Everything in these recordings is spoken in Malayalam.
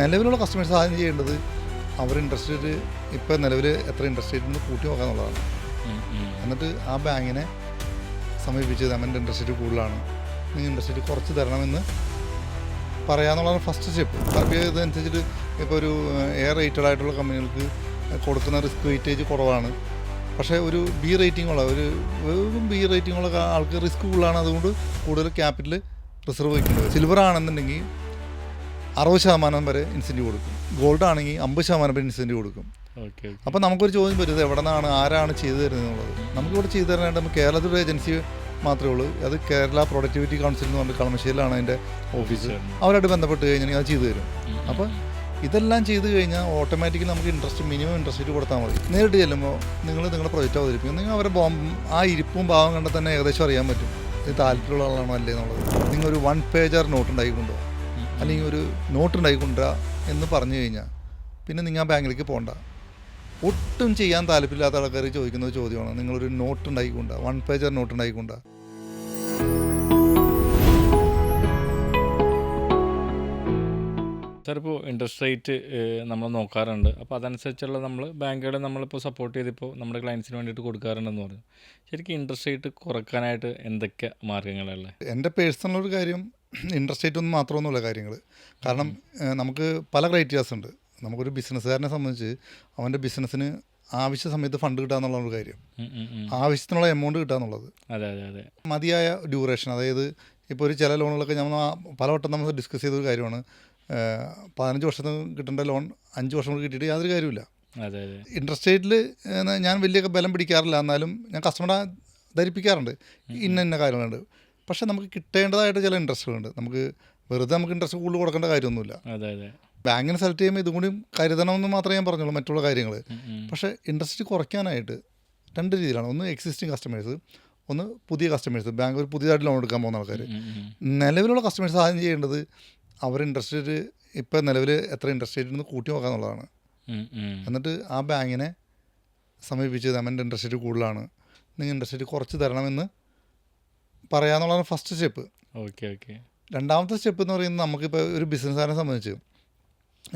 നിലവിലുള്ള കസ്റ്റമേഴ്സ് ആദ്യം ചെയ്യേണ്ടത്? അവർ ഇൻട്രസ്റ്റ് റേറ്റ് ഇപ്പോൾ നിലവിൽ എത്ര ഇൻട്രസ്റ്റ് എന്ന് കൂട്ടി നോക്കുക എന്നുള്ളതാണ് എന്നിട്ട് ആ ബാങ്കിനെ സമീപിച്ച് അമ്മന്റെ ഇൻട്രസ്റ്റ് റേറ്റ് കൂടുതലാണ്. നിങ്ങൾ ഇൻട്രസ്റ്റ് റേറ്റ് കുറച്ച് തരണമെന്ന് പറയാന്നുള്ളതാണ് first step R B I ഇതനുസരിച്ചിട്ട് ഇപ്പോൾ ഒരു എയർ റേറ്റഡ് ആയിട്ടുള്ള കമ്പനികൾക്ക് കൊടുക്കുന്ന റിസ്ക് വെയിറ്റേജ് കുറവാണ്. പക്ഷേ ഒരു ബി റേറ്റിംഗ് ഉള്ള ഒരു ബി റേറ്റിംഗ് ഉള്ള ആൾക്ക് റിസ്ക് കൂടുതലാണ്. അതുകൊണ്ട് കൂടുതൽ ക്യാപിറ്റൽ റിസർവ് വയ്ക്കേണ്ടത് സിൽവർ ആണെന്നുണ്ടെങ്കിൽ അറുപത് ശതമാനം വരെ ഇൻസെന്റീവ് കൊടുക്കും. ഗോൾഡ് ആണെങ്കിൽ അമ്പത് ശതമാനം വരെ ഇൻസെന്റീവ് കൊടുക്കും. ഓക്കെ അപ്പോൾ നമുക്കൊരു ചോദ്യം വരുന്നത് എവിടെ നിന്നാണ് ആരാണ് ചെയ്തു തരുന്നത് എന്നുള്ളത്. നമുക്കിവിടെ ചെയ്തു തരാനായിട്ട് നമുക്ക് കേരളത്തിലൊരു ഏജൻസി മാത്രമേ ഉള്ളൂ. അത് കേരള പ്രൊഡക്ടിവിറ്റി കൗൺസിൽ എന്ന് പറഞ്ഞ കളമശ്ശേരിയിലാണ് അതിന്റെ ഓഫീസ് അവരായിട്ട് ബന്ധപ്പെട്ട് കഴിഞ്ഞാൽ അത് ചെയ്തു തരും. അപ്പോൾ ഇതെല്ലാം ചെയ്ത് കഴിഞ്ഞാൽ ഓട്ടോമാറ്റിക്കലി നമുക്ക് ഇൻട്രസ്റ്റ് മിനിമം ഇൻട്രസ്റ്റ് റേറ്റ് കൊടുത്താൽ മതി. നേരിട്ട് ചെല്ലുമ്പോൾ നിങ്ങൾ നിങ്ങളുടെ പ്രൊജക്റ്റ് അവതരിപ്പിക്കും. നിങ്ങൾ അവരെ ബോംബ് ആ ഇരിപ്പും ഭാവം കണ്ടാൽ തന്നെ ഏകദേശം അറിയാൻ പറ്റും. ഇത് താല്പര്യമുള്ള ആളാണോ അല്ലേ എന്നുള്ളത്. നിങ്ങൾ ഒരു വൺ പേജർ നോട്ട് ഉണ്ടായിക്കൊണ്ടോ അല്ലെങ്കിൽ ഒരു നോട്ട് ഉണ്ടായിക്കൊണ്ടുവരാ എന്ന് പറഞ്ഞു കഴിഞ്ഞാൽ പിന്നെ നിങ്ങൾ ആ ബാങ്കിലേക്ക് പോകണ്ട. ഒട്ടും ചെയ്യാൻ താല്പര്യമില്ലാത്ത ആൾക്കാർ ചോദിക്കുന്ന ഒരു ചോദ്യമാണ്. നിങ്ങളൊരു നോട്ട് ഉണ്ടായിക്കൊണ്ട വൺ പേജർ നോട്ട് ഉണ്ടായിക്കൊണ്ട സാർ ഇപ്പോൾ ഇൻട്രസ്റ്റ് റേറ്റ് നമ്മൾ നോക്കാറുണ്ട്. അപ്പോൾ അതനുസരിച്ചുള്ള നമ്മൾ ബാങ്കുകളെ നമ്മളിപ്പോൾ സപ്പോർട്ട് ചെയ്തിപ്പോൾ നമ്മുടെ ക്ലയൻസിന് വേണ്ടിയിട്ട് കൊടുക്കാറുണ്ടെന്ന് പറഞ്ഞു. ശരിക്കും ഇൻട്രസ്റ്റ് റേറ്റ് കുറക്കാനായിട്ട് എന്തൊക്കെ മാർഗങ്ങളല്ലേ എന്റെ പേഴ്സണൽ ഒരു കാര്യം ഇൻട്രസ്റ്റ് റേറ്റ് ഒന്നും മാത്രമൊന്നുമില്ല കാര്യങ്ങൾ കാരണം നമുക്ക് പല ക്രൈറ്റീരിയാസ് ഉണ്ട്. നമുക്കൊരു ബിസിനസ്സുകാരനെ സംബന്ധിച്ച് അവന്റെ ബിസിനസ്സിന് ആവശ്യ സമയത്ത് ഫണ്ട് കിട്ടുക എന്നുള്ള ഒരു കാര്യം. ആവശ്യത്തിനുള്ള എമൗണ്ട് കിട്ടുക എന്നുള്ളത് മതിയായ ഡ്യൂറേഷൻ അതായത് ഇപ്പോൾ ഒരു ചില ലോണുകളൊക്കെ നമ്മൾ പലവട്ടം നമ്മൾ ഡിസ്കസ് ചെയ്ത ഒരു കാര്യമാണ് പതിനഞ്ച് വർഷത്തിന് കിട്ടേണ്ട ലോൺ അഞ്ച് വർഷം കൂടി കിട്ടിയിട്ട് യാതൊരു കാര്യമില്ല ഇൻട്രസ്റ്റ് റേറ്റിൽ ഞാൻ വലിയ ബലം പിടിക്കാറില്ല. എന്നാലും ഞാൻ കസ്റ്റമറെ ധരിപ്പിക്കാറുണ്ട്. ഇന്ന ഇന്ന കാര്യങ്ങളുണ്ട്. പക്ഷേ നമുക്ക് കിട്ടേണ്ടതായിട്ട് ചില ഇൻട്രസ്റ്റുകളുണ്ട്. നമുക്ക് വെറുതെ നമുക്ക് ഇൻട്രസ്റ്റ് കൂടുതൽ കൊടുക്കേണ്ട കാര്യമൊന്നുമില്ല. ബാങ്കിനെ സെലക്ട് ചെയ്യുമ്പോൾ ഇതും കൂടി കരുതണമെന്ന് മാത്രമേ ഞാൻ പറഞ്ഞുള്ളൂ മറ്റുള്ള കാര്യങ്ങൾ. പക്ഷേ ഇൻട്രസ്റ്റ് കുറയ്ക്കാനായിട്ട് രണ്ട് രീതിയിലാണ്. ഒന്ന് എക്സിസ്റ്റിംഗ് കസ്റ്റമേഴ്സ് ഒന്ന് പുതിയ കസ്റ്റമേഴ്സ് ബാങ്ക് ഒരു പുതിയതായിട്ട് ലോൺ എടുക്കാൻ പോകുന്ന ആൾക്കാർ. നിലവിലുള്ള കസ്റ്റമേഴ്സ് ആദ്യം ചെയ്യേണ്ടത് അവർ ഇൻട്രസ്റ്റ് റേറ്റ് ഇപ്പോൾ നിലവിൽ എത്ര ഇൻട്രസ്റ്റ് റേറ്റ് എന്ന് കൂട്ടി നോക്കുക എന്നുള്ളതാണ്. എന്നിട്ട് ആ ബാങ്കിനെ സമീപിച്ച് അമ്മന്റെ ഇൻട്രസ്റ്റ് റേറ്റ് കൂടുതലാണ്. നിങ്ങൾ ഇൻട്രസ്റ്റ് റേറ്റ് കുറച്ച് തരണമെന്ന് പറയാന്നുള്ളതാണ് ഫസ്റ്റ് സ്റ്റെപ്പ് ഓക്കെ ഓക്കെ രണ്ടാമത്തെ സ്റ്റെപ്പ് എന്ന് പറയുന്നത് നമുക്കിപ്പോൾ ഒരു ബിസിനസ്സുകാരനെ സംബന്ധിച്ച്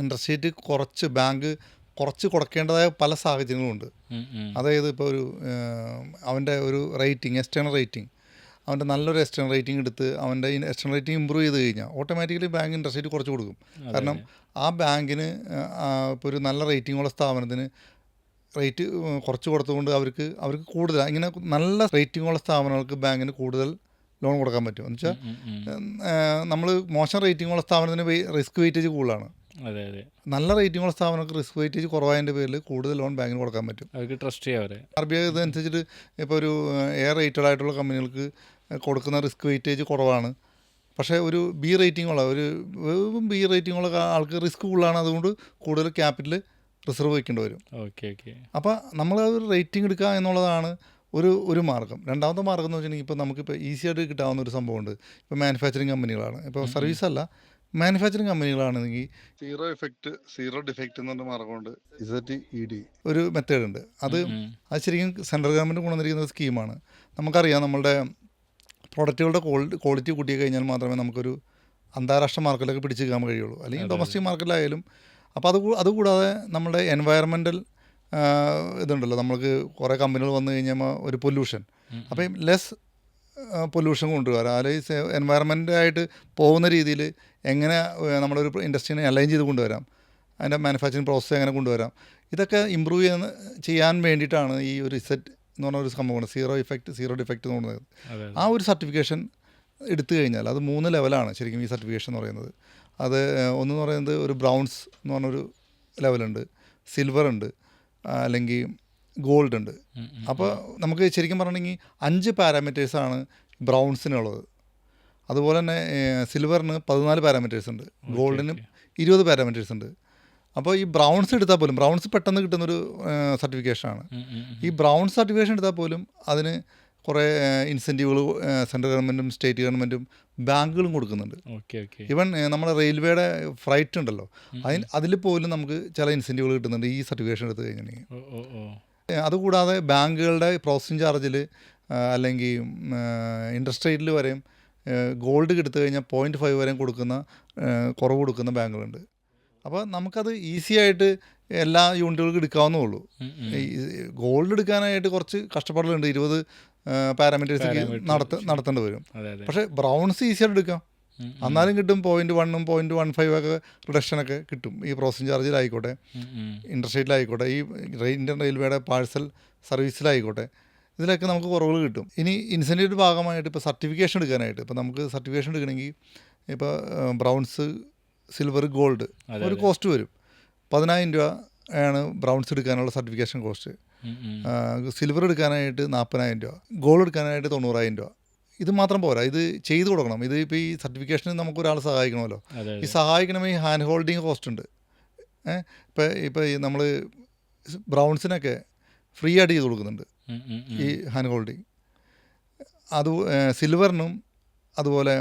ഇൻട്രസ്റ്റ് റേറ്റ് കുറച്ച് ബാങ്ക് കുറച്ച് കൊടുക്കേണ്ടതായ പല സാഹചര്യങ്ങളുണ്ട്. അതായത് ഇപ്പോൾ ഒരു അവന്റെ ഒരു റേറ്റിംഗ് എക്സ്റ്റേണൽ റേറ്റിംഗ് അവന്റെ നല്ലൊരു എക്സ്റ്റേണൽ റേറ്റിംഗ് എടുത്ത് അവന്റെ എക്സ്റ്റേണൽ റേറ്റിംഗ് ഇമ്പ്രൂവ് ചെയ്ത് കഴിഞ്ഞാൽ ഓട്ടോമാറ്റിക്കലി ബാങ്ക് ഇൻട്രസ്റ്റ് റേറ്റ് കുറച്ച് കൊടുക്കും. കാരണം ആ ബാങ്കിന് ഇപ്പോൾ ഒരു നല്ല റേറ്റിംഗ് ഉള്ള സ്ഥാപനത്തിന് റേറ്റ് കുറച്ച് കൊടുത്തുകൊണ്ട് അവർക്ക് അവർക്ക് കൂടുതൽ ഇങ്ങനെ നല്ല റേറ്റിംഗ് ഉള്ള സ്ഥാപനങ്ങൾക്ക് ബാങ്കിന് കൂടുതൽ ലോൺ കൊടുക്കാൻ പറ്റും. എന്ന് വെച്ചാൽ. നമ്മൾ മോശം റേറ്റിംഗ് ഉള്ള സ്ഥാപനത്തിന് റിസ്ക് വെയിറ്റേജ് കൂടുതലാണ്. അതെ അതെ. നല്ല റേറ്റിംഗ് ഉള്ള സ്ഥാപനങ്ങൾക്ക് റിസ്ക് വെയിറ്റേജ് കുറവായതിന്റെ പേരിൽ കൂടുതൽ ലോൺ ബാങ്കിന് കൊടുക്കാൻ പറ്റും. അവർക്ക് ട്രസ്റ്റ് ചെയ്യാം അവരെ. ആർ ബി ഐ ഇതനുസരിച്ചിട്ട് ഇപ്പോൾ ഒരു എയർ റേറ്റഡ് ആയിട്ടുള്ള കമ്പനികൾക്ക് കൊടുക്കുന്ന റിസ്ക് വെയിറ്റേജ് കുറവാണ്. പക്ഷേ ഒരു ബി റേറ്റിംഗ് ഉള്ള ഒരു ബി റേറ്റിംഗ് ഉള്ള ആൾക്ക് റിസ്ക് കൂടുതലാണ്. അതുകൊണ്ട് കൂടുതൽ ക്യാപിറ്റൽ റിസർവ് വയ്ക്കേണ്ടി വരും. Okay okay. അപ്പോൾ നമ്മൾ ഒരു റേറ്റിംഗ് എടുക്കുക എന്നുള്ളതാണ് ഒരു ഒരു മാർഗം രണ്ടാമത്തെ മാർഗം എന്ന് വെച്ചിട്ടുണ്ടെങ്കിൽ ഇപ്പോൾ നമുക്കിപ്പോൾ ഈസി ആയിട്ട് കിട്ടാവുന്ന ഒരു സംഭവമുണ്ട്. ഇപ്പോൾ മാനുഫാക്ചറിങ് കമ്പനികളാണ് ഇപ്പോൾ സർവീസ് അല്ല. മാനുഫാക്ചറിങ് കമ്പനികളാണെന്നെങ്കിൽ സീറോ എഫക്റ്റ് സീറോ ഡിഫക്റ്റ് എന്ന് പറഞ്ഞ മാർഗമുണ്ട് ഇസറ്റ് ഇ ഡി ഒരു മെത്തേഡ് ഉണ്ട്. അത്. അത് ശരിക്കും സെൻട്രൽ ഗവൺമെന്റ് കൊണ്ടുവന്നിരിക്കുന്ന ഒരു സ്കീമാണ് നമുക്കറിയാം നമ്മളുടെ പ്രൊഡക്റ്റുകളുടെ ക്വാളിറ്റി ക്വാളിറ്റി കൂട്ടി കഴിഞ്ഞാൽ മാത്രമേ നമുക്കൊരു അന്താരാഷ്ട്ര മാർക്കറ്റിലൊക്കെ പിടിച്ചു നിൽക്കാൻ കഴിയുള്ളൂ. അല്ലെങ്കിൽ ഡൊമസ്റ്റിക് മാർക്കറ്റിലായാലും അപ്പോൾ അത് അതുകൂടാതെ നമ്മുടെ എൻവയറമെന്റൽ ഇതുണ്ടല്ലോ. നമ്മൾക്ക് കുറേ കമ്പനികൾ വന്നു കഴിഞ്ഞാൽ ഒരു പൊല്യൂഷൻ അപ്പം ലെസ് പൊല്യൂഷൻ കൊണ്ടുവരാം. അല്ലെങ്കിൽ എൻവയറമെന്റായിട്ട് പോകുന്ന രീതിയിൽ എങ്ങനെ നമ്മളൊരു ഇൻഡസ്ട്രീനെ അലൈൻ ചെയ്ത് കൊണ്ടുവരാം. അതിന്റെ മാനുഫാക്ചറിങ് പ്രോസസ്സ് എങ്ങനെ കൊണ്ടുവരാം. ഇതൊക്കെ ഇമ്പ്രൂവ് ചെയ്യുന്ന ചെയ്യാൻ വേണ്ടിയിട്ടാണ് ഈ ഒരു സെറ്റ് എന്ന് പറഞ്ഞ ഒരു സംഭവമാണ് സീറോ ഇഫക്റ്റ് സീറോ ഡിഫക്റ്റ് എന്ന് പറയുന്നത് ആ ഒരു സർട്ടിഫിക്കേഷൻ എടുത്തു കഴിഞ്ഞാൽ അത് മൂന്ന് ലെവലാണ് ശരിക്കും ഈ സർട്ടിഫിക്കേഷൻ എന്ന് പറയുന്നത്. അത് ഒന്നെന്ന് പറയുന്നത് ഒരു ബ്രൗൺസ് എന്ന് പറഞ്ഞൊരു ലെവലുണ്ട്. സിൽവർ ഉണ്ട് അല്ലെങ്കിൽ ഗോൾഡ് ഉണ്ട്. അപ്പോൾ നമുക്ക് ശരിക്കും പറഞ്ഞിട്ടുണ്ടെങ്കിൽ അഞ്ച് പാരാമീറ്റേഴ്സാണ് ബ്രൗൺസിനുള്ളത്. അതുപോലെ തന്നെ സിൽവറിന് പതിനാല് പാരാമീറ്റേഴ്സ് ഉണ്ട്. ഗോൾഡിന് ഇരുപത് പാരാമീറ്റേഴ്സ് ഉണ്ട്. അപ്പോൾ ഈ ബ്രൗൺസ് എടുത്താൽ പോലും ബ്രൗൺസ് പെട്ടെന്ന് കിട്ടുന്നൊരു സർട്ടിഫിക്കേഷനാണ്. ഈ ബ്രൗൺ സർട്ടിഫിക്കേഷൻ എടുത്താൽ പോലും അതിന് കുറേ ഇൻസെന്റീവുകൾ സെൻട്രൽ ഗവൺമെന്റും സ്റ്റേറ്റ് ഗവൺമെന്റും ബാങ്കുകളും കൊടുക്കുന്നുണ്ട്. Okay okay. ഈവൻ നമ്മുടെ റെയിൽവേയുടെ ഫ്ലൈറ്റ് ഉണ്ടല്ലോ അതിന് അതിൽ പോലും നമുക്ക് ചില ഇൻസെന്റീവുകൾ കിട്ടുന്നുണ്ട് ഈ സർട്ടിഫിക്കേഷൻ എടുത്ത് കഴിഞ്ഞിട്ടുണ്ടെങ്കിൽ. അതുകൂടാതെ ബാങ്കുകളുടെ പ്രോസസ്സിംഗ് ചാർജിൽ അല്ലെങ്കിൽ ഇൻട്രസ്റ്റ് റേറ്റിൽ വരെയും ഗോൾഡ് എടുത്തു കഴിഞ്ഞാൽ പോയിന്റ് ഫൈവ് വരെയും കൊടുക്കുന്ന കുറവ് കൊടുക്കുന്ന ബാങ്കുകളുണ്ട്. അപ്പോൾ നമുക്കത് ഈസി ആയിട്ട് എല്ലാ യൂണിറ്റുകൾക്കും എടുക്കാവുന്നേ ഉള്ളൂ. ഗോൾഡ് എടുക്കാനായിട്ട് കുറച്ച് കഷ്ടപ്പാടുകളുണ്ട്. ഇരുപത് പാരാമീറ്റേഴ്സ് നടത്ത നടത്തേണ്ടി വരും. പക്ഷെ ബ്രൗൺസ് ഈസിയായിട്ട് എടുക്കാം. എന്നാലും കിട്ടും പോയിന്റ് വണ്ണും പോയിന്റ് വൺ ഫൈവ് ഒക്കെ റിഡക്ഷനൊക്കെ കിട്ടും. ഈ പ്രോസസ്സിംഗ് ചാർജിലായിക്കോട്ടെ ഇന്റർസ്റ്റേറ്റിലായിക്കോട്ടെ ഈ ഇന്ത്യൻ റെയിൽവേയുടെ പാഴ്സൽ സർവീസിലായിക്കോട്ടെ ഇതിലൊക്കെ നമുക്ക് കുറവുകൾ കിട്ടും. ഇനി ഇൻസെന്റീവ് ഭാഗമായിട്ട് ഇപ്പോൾ സർട്ടിഫിക്കേഷൻ എടുക്കാനായിട്ട് ഇപ്പോൾ നമുക്ക് സർട്ടിഫിക്കേഷൻ എടുക്കണമെങ്കിൽ ഇപ്പോൾ ബ്രൗൺസ് സിൽവർ ഗോൾഡ് ഒരു കോസ്റ്റ് വരും. പതിനായിരം രൂപ ആണ് ബ്രൗൺസ് എടുക്കാനുള്ള സർട്ടിഫിക്കേഷൻ കോസ്റ്റ്. സിൽവർ എടുക്കാനായിട്ട് നാൽപ്പതിനായിരം രൂപ ഗോൾഡ് എടുക്കാനായിട്ട് തൊണ്ണൂറായിരം രൂപ. ഇത് മാത്രം പോരാ ഇത് ചെയ്തു കൊടുക്കണം. ഇത് ഇപ്പോൾ ഈ സർട്ടിഫിക്കേഷന് നമുക്ക് ഒരാൾ സഹായിക്കണമല്ലോ. ഈ സഹായിക്കണമെങ്കിൽ ഹാൻഡ് ഹോൾഡിങ് കോസ്റ്റ് ഉണ്ട്. ഏഹ് ഇപ്പോൾ ഈ നമ്മൾ ബ്രൗൺസിനൊക്കെ ഫ്രീ ആയിട്ട് ചെയ്ത് കൊടുക്കുന്നുണ്ട്. ഈ ഹാൻഡ് ഹോൾഡിങ് അത് സിൽവറിനും അതുപോലെ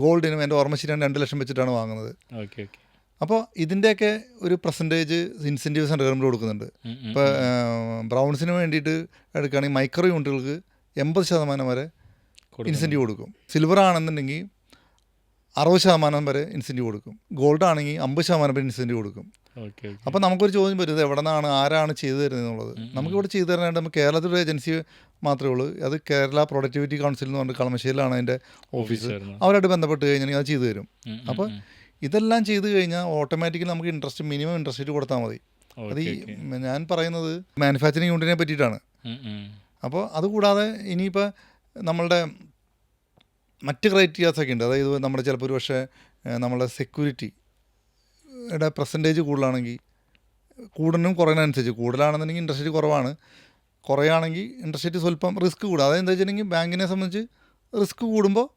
ഗോൾഡിനും എന്റെ ഓർമ്മ ശരിയാണ് രണ്ട് ലക്ഷം വെച്ചിട്ടാണ് വാങ്ങുന്നത്. Okay okay. അപ്പോൾ ഇതിന്റെയൊക്കെ ഒരു പെർസെന്റേജ് ഇൻസെന്റീവ് സെൻട്രൽ ഗവൺമെന്റ് കൊടുക്കുന്നുണ്ട്. ഇപ്പോൾ ബ്രൗൺസിന് വേണ്ടിയിട്ട് എടുക്കുകയാണെങ്കിൽ മൈക്രോ യൂണിറ്റുകൾക്ക് എൺപത് ശതമാനം വരെ. ഇൻസെന്റീവ് കൊടുക്കും. സിൽവർ ആണെന്നുണ്ടെങ്കിൽ അറുപത് ശതമാനം വരെ ഇൻസെന്റീവ് കൊടുക്കും. ഗോൾഡ് ആണെങ്കിൽ അമ്പത് ശതമാനം വരെ ഇൻസെന്റീവ് കൊടുക്കും. അപ്പോൾ നമുക്കൊരു ചോദ്യം വരുന്നത് എവിടെ നിന്നാണ് ആരാണ് ചെയ്തു തരുന്നത് എന്നുള്ളത്? നമുക്കിവിടെ ചെയ്തു തരാനായിട്ട് നമുക്ക് കേരളത്തിലൊരു ഏജൻസി മാത്രമേ ഉള്ളൂ. അത് കേരള പ്രൊഡക്ടിവിറ്റി കൗൺസിൽ എന്ന് പറഞ്ഞിട്ട് കളമശ്ശേരിയിലാണ് അതിന്റെ ഓഫീസ്. അവരായിട്ട് ബന്ധപ്പെട്ട് കഴിഞ്ഞാൽ അത് ചെയ്തു തരും. അപ്പോൾ. ഇതെല്ലാം ചെയ്തു കഴിഞ്ഞാൽ ഓട്ടോമാറ്റിക്കലി നമുക്ക് ഇൻട്രസ്റ്റ് മിനിമം ഇൻട്രസ്റ്റ് റേറ്റ് കൊടുത്താൽ മതി. അത് ഈ. ഞാൻ പറയുന്നത് മാനുഫാക്ചറിങ് യൂണിറ്റിനെ പറ്റിയിട്ടാണ്. അപ്പോൾ അതുകൂടാതെ ഇനിയിപ്പോൾ നമ്മളുടെ മറ്റ് ക്രൈറ്റീരിയാസ് ഒക്കെ ഉണ്ട്. അതായത് നമ്മുടെ ചിലപ്പോൾ ഒരു പക്ഷേ നമ്മളുടെ സെക്യൂരിറ്റിയുടെ പെർസെന്റേജ് കൂടുതലാണെങ്കിൽ കൂടുതലും കുറയുന്നതനുസരിച്ച് കൂടുതലാണെന്നുണ്ടെങ്കിൽ ഇൻട്രസ്റ്റ് റേറ്റ് കുറവാണ്. കുറയുകയാണെങ്കിൽ ഇൻട്രസ്റ്റ് റേറ്റ് സ്വല്പം റിസ്ക് കൂടും. അതായത് എന്താ വെച്ചിട്ടുണ്ടെങ്കിൽ ബാങ്കിനെ സംബന്ധിച്ച് റിസ്ക് കൂടുമ്പോൾ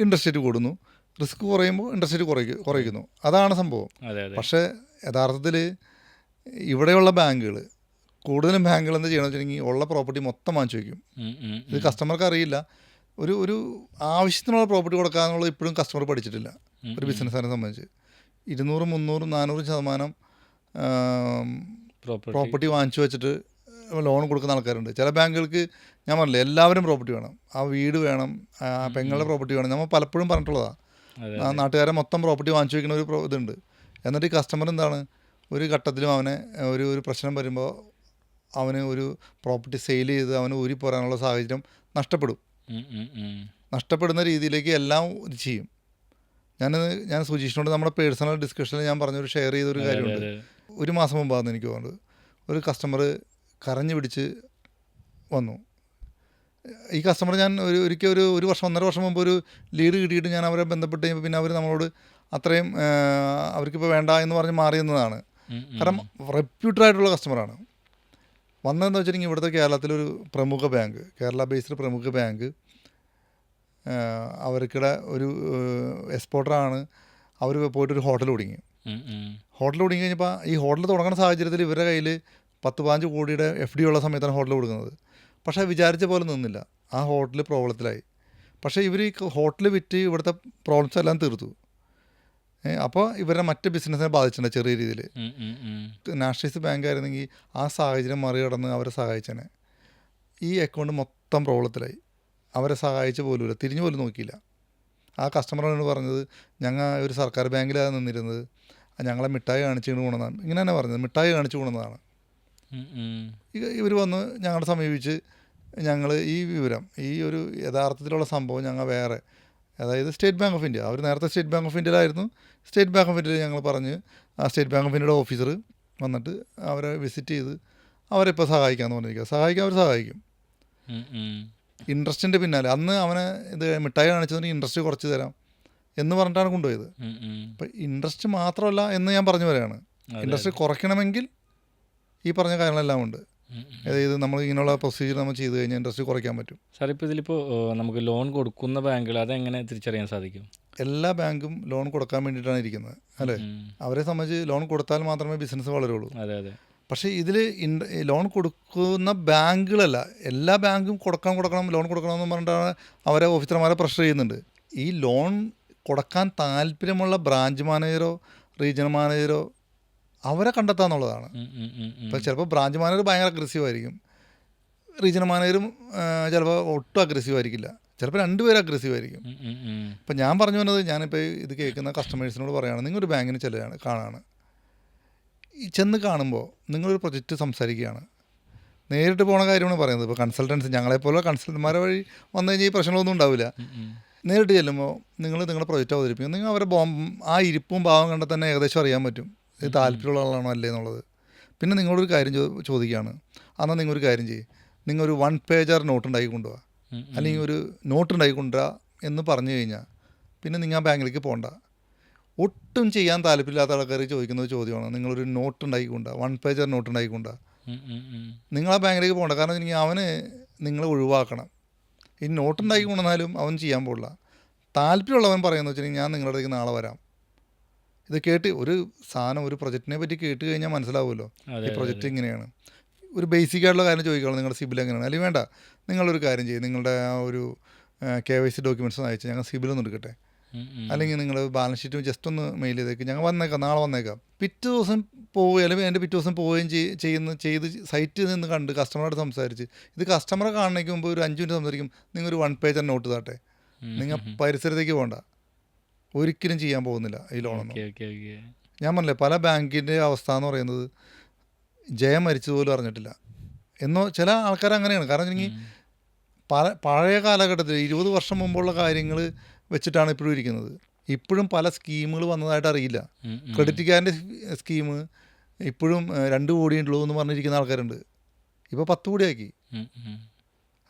ഇൻട്രസ്റ്റ് റേറ്റ് കൂടുന്നു. റിസ്ക് കുറയുമ്പോൾ ഇൻട്രസ്റ്റ് കുറയ്ക്കും കുറയ്ക്കുന്നു. അതാണ് സംഭവം. പക്ഷേ യഥാർത്ഥത്തിൽ ഇവിടെയുള്ള ബാങ്കുകൾ കൂടുതലും ബാങ്കുകൾ എന്താ ചെയ്യണമെന്ന് വെച്ചിട്ടുണ്ടെങ്കിൽ ഉള്ള പ്രോപ്പർട്ടി മൊത്തം വാങ്ങിച്ചു വയ്ക്കും ഇത് കസ്റ്റമർക്ക് അറിയില്ല. ഒരു ഒരു ആവശ്യത്തിനുള്ള പ്രോപ്പർട്ടി കൊടുക്കാന്നുള്ളത് ഇപ്പോഴും കസ്റ്റമർ പഠിച്ചിട്ടില്ല. ഒരു. ബിസിനസ്സുകാരെ സംബന്ധിച്ച്. ഇരുന്നൂറും മുന്നൂറും നാനൂറും ശതമാനം പ്രോപ്പർട്ടി വാങ്ങിച്ചു വെച്ചിട്ട് ലോൺ കൊടുക്കുന്ന ആൾക്കാരുണ്ട്. ചില ബാങ്കുകൾക്ക് ഞാൻ പറഞ്ഞില്ലേ എല്ലാവരും പ്രോപ്പർട്ടി വേണം. ആ വീട് വേണം ആ പെങ്ങളുടെ പ്രോപ്പർട്ടി വേണം. നമ്മൾ പലപ്പോഴും പറഞ്ഞിട്ടുള്ളതാണ് നാട്ടുകാരെ മൊത്തം പ്രോപ്പർട്ടി വാങ്ങിച്ചു വയ്ക്കുന്ന ഒരു ഇതുണ്ട്. എന്നിട്ട് ഈ കസ്റ്റമർ എന്താണ്? ഒരു ഘട്ടത്തിലും അവനെ ഒരു ഒരു പ്രശ്നം വരുമ്പോൾ അവന് ഒരു പ്രോപ്പർട്ടി സെയിൽ ചെയ്ത് അവന് ഊരി പോരാനുള്ള സാഹചര്യം നഷ്ടപ്പെടും. നഷ്ടപ്പെടുന്ന രീതിയിലേക്ക് എല്ലാം ഇത് ചെയ്യും. ഞാൻ ഞാൻ സുജീഷിനോട് നമ്മുടെ പേഴ്സണൽ ഡിസ്കഷനിൽ ഞാൻ പറഞ്ഞൊരു ഷെയർ ചെയ്തൊരു ഒരു കാര്യമുണ്ട്. ഒരു മാസം മുമ്പാണെന്ന് എനിക്ക് തോന്നുന്നത്. ഒരു കസ്റ്റമർ കരഞ്ഞു പിടിച്ച് വന്നു. ഈ കസ്റ്റമർ ഞാൻ ഒരു ഒരിക്കൽ ഒരു ഒരു വർഷം ഒന്നര വർഷം മുമ്പ് ഒരു ലീഡ് കിട്ടിയിട്ട് ഞാൻ അവരെ ബന്ധപ്പെട്ട് കഴിയുമ്പോൾ പിന്നെ അവർ നമ്മളോട് അത്രയും അവർക്കിപ്പോൾ വേണ്ട എന്ന് പറഞ്ഞ് മാറിയെന്നതാണ്. കാരണം റെപ്യൂട്ടഡ് ആയിട്ടുള്ള കസ്റ്റമറാണ് വന്നതെന്ന് വെച്ചിട്ടുണ്ടെങ്കിൽ ഇവിടുത്തെ കേരളത്തിലൊരു പ്രമുഖ ബാങ്ക് കേരള ബേസ്ഡ് പ്രമുഖ ബാങ്ക് അവർക്കിടെ ഒരു എക്സ്പോർട്ടറാണ് അവർ പോയിട്ട് ഒരു ഹോട്ടൽ തുടങ്ങി. ഹോട്ടൽ തുടങ്ങി കഴിഞ്ഞപ്പോൾ ഈ ഹോട്ടൽ തുടങ്ങുന്ന സാഹചര്യത്തിൽ ഇവരുടെ കയ്യിൽ പത്ത് പതിനഞ്ച് കോടിയുടെ എഫ് ഡി ഉള്ള സമയത്താണ് ഹോട്ടൽ കൊടുക്കുന്നത്. പക്ഷേ വിചാരിച്ച പോലെ നിന്നില്ല. ആ ഹോട്ടൽ പ്രോബ്ലത്തിലായി. പക്ഷേ ഇവർ ഈ ഹോട്ടൽ വിറ്റ് ഇവിടുത്തെ പ്രോബ്ലംസ് എല്ലാം തീർത്തു. അപ്പോൾ ഇവരുടെ മറ്റ് ബിസിനസ്സിനെ ബാധിച്ചിട്ടുണ്ട് ചെറിയ രീതിയിൽ. നാഷണലൈസ് ബാങ്ക് ആയിരുന്നെങ്കിൽ ആ സാഹചര്യം മറികടന്ന് അവരെ സഹായിച്ചേനെ. ഈ അക്കൗണ്ട് മൊത്തം പ്രോബ്ലത്തിലായി അവരെ സഹായിച്ച് പോലുമില്ല തിരിഞ്ഞു പോലും നോക്കിയില്ല. ആ കസ്റ്റമറാണ് പറഞ്ഞത് ഞങ്ങൾ ഒരു സർക്കാർ ബാങ്കിലാണ് നിന്നിരുന്നത്. ഞങ്ങളെ മിഠായി കാണിച്ചു കൊണ്ടുവന്നതാണ് ഇങ്ങനെ തന്നെ പറഞ്ഞത്. മിഠായി കാണിച്ചു കൊണ്ടുവന്നതാണ്. ഇവർ വന്ന് ഞങ്ങളെ സമീപിച്ച് ഞങ്ങൾ ഈ വിവരം ഈ ഒരു യഥാർത്ഥത്തിലുള്ള സംഭവം ഞങ്ങൾ വേറെ. അതായത് സ്റ്റേറ്റ് ബാങ്ക് ഓഫ് ഇന്ത്യ അവർ നേരത്തെ സ്റ്റേറ്റ് ബാങ്ക് ഓഫ് ഇന്ത്യയിലായിരുന്നു സ്റ്റേറ്റ് ബാങ്ക് ഓഫ് ഇന്ത്യയിൽ ഞങ്ങൾ പറഞ്ഞ് ആ സ്റ്റേറ്റ് ബാങ്ക് ഓഫ് ഇന്ത്യയുടെ ഓഫീസർ വന്നിട്ട് അവരെ വിസിറ്റ് ചെയ്ത് അവരെ സഹായിക്കാമെന്ന് പറഞ്ഞിരിക്കുക സഹായിക്കാൻ അവർ സഹായിക്കും. ഇൻട്രസ്റ്റിന്റെ പിന്നാലെ. അന്ന് അവനെ ഇത് മിഠായി കാണിച്ചതിന് ഇൻട്രസ്റ്റ് കുറച്ച് തരാം എന്ന് പറഞ്ഞിട്ടാണ് കൊണ്ടുപോയത്. അപ്പം ഇൻട്രസ്റ്റ് മാത്രമല്ല എന്ന് ഞാൻ പറഞ്ഞു വരികയാണ് ഇൻട്രസ്റ്റ് കുറയ്ക്കണമെങ്കിൽ ഈ പറഞ്ഞ കാര്യങ്ങളെല്ലാം ഉണ്ട്. അതായത് നമ്മൾ ഇങ്ങനെയുള്ള പ്രൊസീജിയർ നമ്മൾ ചെയ്ത് കഴിഞ്ഞാൽ ഇൻട്രസ്റ്റ് കുറയ്ക്കാൻ പറ്റും. സാർ ഇപ്പോൾ ഇതിലിപ്പോൾ നമുക്ക് ലോൺ കൊടുക്കുന്ന ബാങ്കുകൾ അതെങ്ങനെ തിരിച്ചറിയാൻ സാധിക്കും? എല്ലാ ബാങ്കും ലോൺ കൊടുക്കാൻ വേണ്ടിയിട്ടാണ് ഇരിക്കുന്നത് അല്ലേ? അവരെ സംബന്ധിച്ച് ലോൺ കൊടുത്താൽ മാത്രമേ ബിസിനസ് വളരുള്ളൂ. അതെ അതെ. പക്ഷേ ഇതിൽ ലോൺ കൊടുക്കുന്ന ബാങ്കുകളല്ല എല്ലാ ബാങ്കും കൊടുക്കണം കൊടുക്കണം ലോൺ കൊടുക്കണം എന്ന് പറഞ്ഞിട്ടാണ് അവരെ ഓഫീസർമാരെ പ്രഷർ ചെയ്യുന്നുണ്ട്. ഈ ലോൺ കൊടുക്കാൻ താല്പര്യമുള്ള ബ്രാഞ്ച് മാനേജറോ റീജിയണൽ മാനേജറോ അവരെ കണ്ടെത്താന്നുള്ളതാണ്. ഇപ്പോൾ ചിലപ്പോൾ ബ്രാഞ്ച് മാനേജർ ഭയങ്കര അഗ്രസീവ് ആയിരിക്കും. റീജിയണൽ മാനേജറും ചിലപ്പോൾ ഒട്ടും അഗ്രസീവ് ആയിരിക്കില്ല. ചിലപ്പോൾ രണ്ടുപേരും അഗ്രസീവ് ആയിരിക്കും. ഇപ്പം ഞാൻ പറഞ്ഞു വന്നത് ഞാനിപ്പോൾ ഇത് കേൾക്കുന്ന കസ്റ്റമേഴ്സിനോട് പറയുകയാണ് നിങ്ങളൊരു ബാങ്കിന് ചെല്ലുകയാണ് കാണാണ്. ഈ ചെന്ന് കാണുമ്പോൾ നിങ്ങളൊരു പ്രൊജക്റ്റ് സംസാരിക്കുകയാണ്. നേരിട്ട് പോണ കാര്യമാണ് പറയുന്നത്. ഇപ്പോൾ കൺസൾട്ടൻസ് ഞങ്ങളെപ്പോലെ കൺസൾട്ടന്മാരെ വഴി വന്നു കഴിഞ്ഞാൽ ഈ പ്രശ്നങ്ങളൊന്നും ഉണ്ടാവില്ല. നേരിട്ട് ചെല്ലുമ്പോൾ നിങ്ങൾ നിങ്ങളുടെ പ്രൊജക്റ്റ് അവതരിപ്പിക്കും. നിങ്ങൾ അവരെ ബോം ആ ഇരിപ്പും ഭാവം കണ്ടാൽ തന്നെ ഏകദേശം അറിയാൻ പറ്റും. ഇത് താല്പര്യമുള്ള ആളാണോ അല്ലേ എന്നുള്ളത്. പിന്നെ നിങ്ങളൊരു കാര്യം ചോ ചോദിക്കുകയാണ് എന്നാൽ നിങ്ങളൊരു കാര്യം ചെയ്യും. നിങ്ങളൊരു വൺ പേജർ നോട്ട് ഉണ്ടാക്കി കൊണ്ടുപോവാ. അല്ലെങ്കിൽ ഒരു നോട്ട് ഉണ്ടാക്കി കൊണ്ടുവരാ എന്ന് പറഞ്ഞു കഴിഞ്ഞാൽ പിന്നെ നിങ്ങൾ ആ ബാങ്കിലേക്ക് പോകണ്ട ഒട്ടും ചെയ്യാൻ താല്പര്യമില്ലാത്ത ആൾക്കാർ ചോദിക്കുന്ന ചോദ്യമാണ്. നിങ്ങളൊരു നോട്ട് ഉണ്ടാക്കി കൊണ്ടുവാ. വൺ പേജർ നോട്ട് ഉണ്ടാക്കി കൊണ്ടുവാ. നിങ്ങൾ ആ ബാങ്കിലേക്ക് പോകണ്ട കാരണം വെച്ചിട്ടുണ്ടെങ്കിൽ അവന് നിങ്ങളെ ഒഴിവാക്കണം. ഈ നോട്ട് ഉണ്ടാക്കി കൊണ്ടുവന്നാലും അവൻ ചെയ്യാൻ പോകില്ല താല്പര്യമുള്ളവൻ പറയുന്നത് വെച്ചിട്ടുണ്ടെങ്കിൽ ഞാൻ നിങ്ങളുടെ അടുത്തേക്ക് നാളെ വരാം. ഇത് കേട്ട് ഒരു സാധനം ഒരു പ്രൊജക്റ്റിനെ പറ്റി കേട്ട് കഴിഞ്ഞാൽ മനസ്സിലാവുമല്ലോ. ഈ പ്രൊജക്റ്റ് ഇങ്ങനെയാണ്. ഒരു ബേസിക് ആയിട്ടുള്ള കാര്യം ചോദിക്കുകയാണ് നിങ്ങളുടെ സിബിൽ എങ്ങനെയാണ്? അല്ലെങ്കിൽ വേണ്ട നിങ്ങളൊരു കാര്യം ചെയ്യും. നിങ്ങളുടെ ആ ഒരു കെ വൈ സി ഡോക്യുമെന്റ്സ് അയച്ച് ഞങ്ങൾ സിബിൽ ഒന്ന് എടുക്കട്ടെ. അല്ലെങ്കിൽ നിങ്ങൾ ബാലൻസ് ഷീറ്റ് ജസ്റ്റ് ഒന്ന് മെയിൽ ചെയ്തേക്ക്. ഞങ്ങൾ വന്നേക്കാം നാളെ വന്നേക്കാം. പിറ്റേ ദിവസം പോവുകയും അല്ലെങ്കിൽ എന്റെ പിറ്റേ ദിവസം പോവുകയും ചെയ്- ചെയ്യുന്ന ചെയ്ത് സൈറ്റിൽ നിന്ന് കണ്ട് കസ്റ്റമറോട് സംസാരിച്ച് ഇത് കസ്റ്റമറെ കാണുന്നതിന് മുമ്പ് ഒരു അഞ്ച് മിനിറ്റ് സംസാരിക്കും. നിങ്ങൾ ഒരു വൺ പേജ് നോട്ട് താട്ടെ നിങ്ങൾ പരിസരത്തേക്ക് പോകണ്ട ഒരിക്കലും ചെയ്യാൻ പോകുന്നില്ല ഈ ലോണൊന്നും ഞാൻ പറഞ്ഞില്ലേ പല ബാങ്കിന്റെ അവസ്ഥ എന്ന് പറയുന്നത് ജയം മരിച്ചത് പോലും അറിഞ്ഞിട്ടില്ല. എന്നോ ചില ആൾക്കാർ അങ്ങനെയാണ്. കാരണം വെച്ചിട്ടുണ്ടെങ്കിൽ പല പഴയ കാലഘട്ടത്തിൽ ഇരുപത് വർഷം മുമ്പുള്ള കാര്യങ്ങൾ വെച്ചിട്ടാണ് ഇപ്പോഴും ഇരിക്കുന്നത്. ഇപ്പോഴും പല സ്കീമുകൾ വന്നതായിട്ട് അറിയില്ല. ക്രെഡിറ്റ് കാർഡിന്റെ സ്കീം ഇപ്പോഴും രണ്ട് കോടി ഉള്ളൂ എന്ന് പറഞ്ഞിരിക്കുന്ന ആൾക്കാരുണ്ട്. ഇപ്പോൾ പത്ത് കോടിയാക്കി.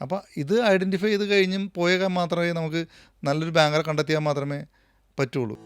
അപ്പോൾ ഇത് ഐഡന്റിഫൈ ചെയ്ത് കഴിഞ്ഞും പോയാൽ മാത്രമേ നമുക്ക് നല്ലൊരു ബാങ്കറെ കണ്ടെത്തിയാൽ മാത്രമേ പറ്റുള്ളൂ.